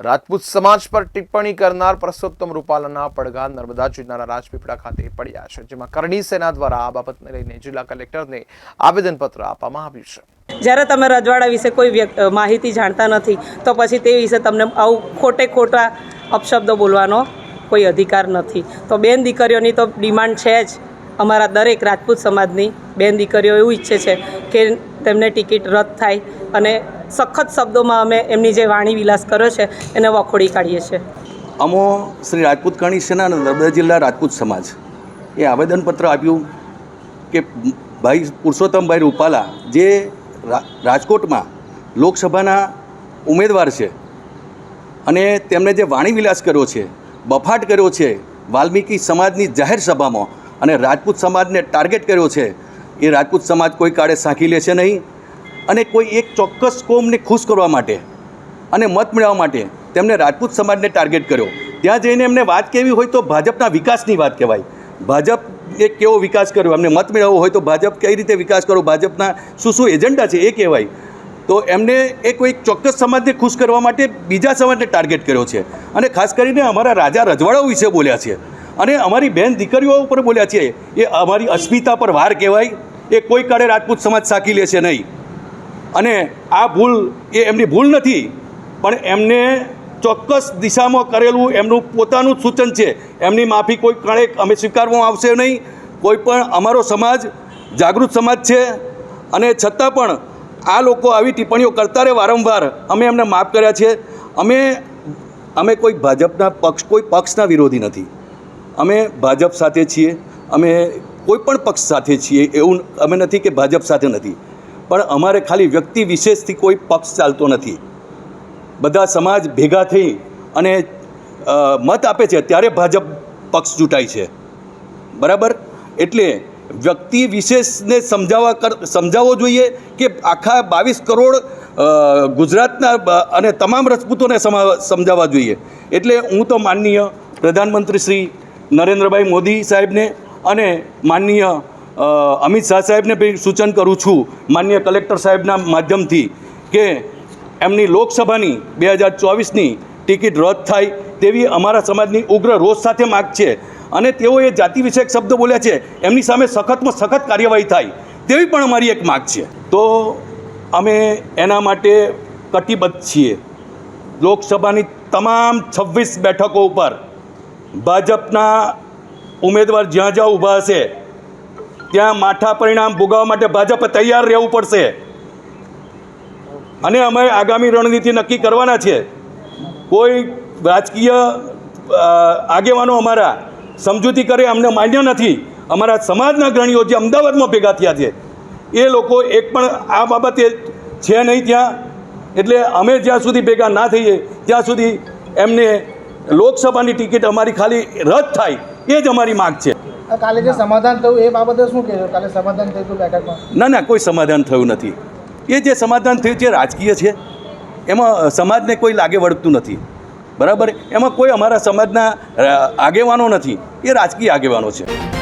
રાજપૂત સમાજ પર ટિપ્પણી કરનાર પરસોત્તમ રૂપાલાના પડઘા નર્મદા જિલ્લાના રાજપીપળા ખાતે પડ્યા છે, જેમાં કરણી સેના દ્વારા આ બાબતને લઈને જિલ્લા કલેક્ટરને આવેદનપત્ર આપવામાં આવ્યું છે. જ્યારે તમે રજવાડા વિશે કોઈ માહિતી જાણતા નથી, તો પછી તે વિશે તમને આવું ખોટે ખોટા અપશબ્દો બોલવાનો કોઈ અધિકાર નથી. તો બેન દીકરીઓની તો ડિમાન્ડ છે જ. અમારા દરેક રાજપૂત સમાજની બેન દીકરીઓ એવું ઈચ્છે છે કે તેમને ટિકિટ રદ થાય અને સખત શબ્દોમાં અમે એમની જે વાણી વિલાસ કર્યો છે, એને વખોડી કાઢીએ છીએ. અમો શ્રી રાજપૂત કરણી સેના અને નર્મદા જિલ્લા રાજપૂત સમાજ એ આવેદનપત્ર આપ્યું કે ભાઈ પુરુષોત્તમભાઈ રૂપાલા જે રાજકોટમાં લોકસભાના ઉમેદવાર છે અને તેમણે જે વાણી વિલાસ કર્યો છે, બફાટ કર્યો છે, વાલ્મીકી સમાજની જાહેર સભામાં અને રાજપૂત સમાજને ટાર્ગેટ કર્યો છે, એ રાજપૂત સમાજ કોઈ કાળે સાંખી લેશે નહીં. અને કોઈ એક ચોક્કસ કોમને ખુશ કરવા માટે અને મત મેળવવા માટે તેમણે રાજપૂત સમાજને ટાર્ગેટ કર્યો. ત્યાં જઈને એમને વાત કેવી હોય તો ભાજપના વિકાસની વાત કહેવાય. ભાજપ એ કેવો વિકાસ કર્યો? એમને મત મેળવવો હોય તો ભાજપ કઈ રીતે વિકાસ કરો? ભાજપના શું શું એજન્ડા છે એ કહેવાય. તો એમને એ કોઈ ચોક્કસ સમાજને ખુશ કરવા માટે બીજા સમાજને ટાર્ગેટ કર્યો છે. અને ખાસ કરીને અમારા રાજા રજવાડાઓ વિશે બોલ્યા છે. અને અમારી બેન દીકરીઓ ઉપર બોલ્યા છે. એ અમારી અસ્મિતા પર વાર કહેવાય. એ કોઈ કાળે રાજપૂત સમાજ સાકી લેશે નહીં. અને આ ભૂલ એ એમની ભૂલ નથી, પણ એમને ચોક્કસ દિશામાં કરેલું એમનું પોતાનું સૂચન છે. એમની માફી કોઈ કણે અમે સ્વીકારવામાં આવશે નહીં. કોઈ પણ અમારો સમાજ, જાગૃત સમાજ છે. અને છતાં પણ આ લોકો આવી ટિપ્પણીઓ કરતા રહે વારંવાર. અમે એમને માફ કર્યા છે. અમે અમે કોઈ ભાજપના પક્ષ, કોઈ પક્ષના વિરોધી નથી. અમે ભાજપ સાથે છીએ. અમે કોઈ પણ પક્ષ સાથે છીએ. એવું અમે નથી કે ભાજપ સાથે નથી. પણ અમારે ખાલી વ્યક્તિ વિશેષથી કોઈ પક્ષ ચાલતો નથી. બધા સમાજ ભેગા થઈ અને મત આપે છે ત્યારે ભાજપ પક્ષ ચૂંટાય છે. બરાબર? એટલે વ્યક્તિ વિશેષને સમજાવવા કર, સમજાવવો જોઈએ કે આખા બાવીસ કરોડ ગુજરાતના અને તમામ રજપૂતોને સમા- સમજાવવા જોઈએ. એટલે હું તો માનનીય પ્રધાનમંત્રી શ્રી નરેન્દ્રભાઈ મોદી સાહેબને અને માનનીય અમિત શાહ સાહેબને સૂચન કરું છું, માન્ય કલેક્ટર સાહેબના માધ્યમથી, કે એમની લોકસભાની બે હજાર ચોવીસની ટિકિટ રદ થાય તેવી અમારા સમાજની ઉગ્ર રોષ સાથે માગ છે. અને તેઓએ જાતિ વિષયક શબ્દો બોલ્યા છે, એમની સામે સખતમાં સખત કાર્યવાહી થાય, તેવી પણ અમારી એક માગ છે. તો અમે એના માટે કટિબદ્ધ છીએ. લોકસભાની તમામ છવ્વીસ બેઠકો ઉપર ભાજપના ઉમેદવાર જ્યાં જ્યાં ઊભા હશે ત્યાં માઠા પરિણામ ભોગવવા માટે ભાજપે તૈયાર રહેવું પડશે. અને અમે આગામી રણનીતિ નક્કી કરવાના છે. કોઈ રાજકીય આગેવાનો અમારા સમજૂતી કરે, અમને માન્ય નથી. અમારા સમાજના ગ્રણીઓ જે અમદાવાદમાં ભેગા થયા છે, એ લોકો એક પણ આ બાબતે છે નહીં ત્યાં. એટલે અમે જ્યાં સુધી ભેગા ના થઈએ, ત્યાં સુધી એમને લોકસભાની ટિકિટ અમારી ખાલી રદ થાય, એ જ અમારી માગ છે. કાલે જે સમાધાન થયું એ બાબતે શું કહેશો? કાલે સમાધાન થયું હતું બેઠકમાં? ના ના, કોઈ સમાધાન થયું નથી. એ જે સમાધાન થયું છે રાજકીય છે. એમાં સમાજને કોઈ લાગે વળગતું નથી. બરાબર? એમાં કોઈ અમારા સમાજના આગેવાનો નથી. એ રાજકીય આગેવાનો છે.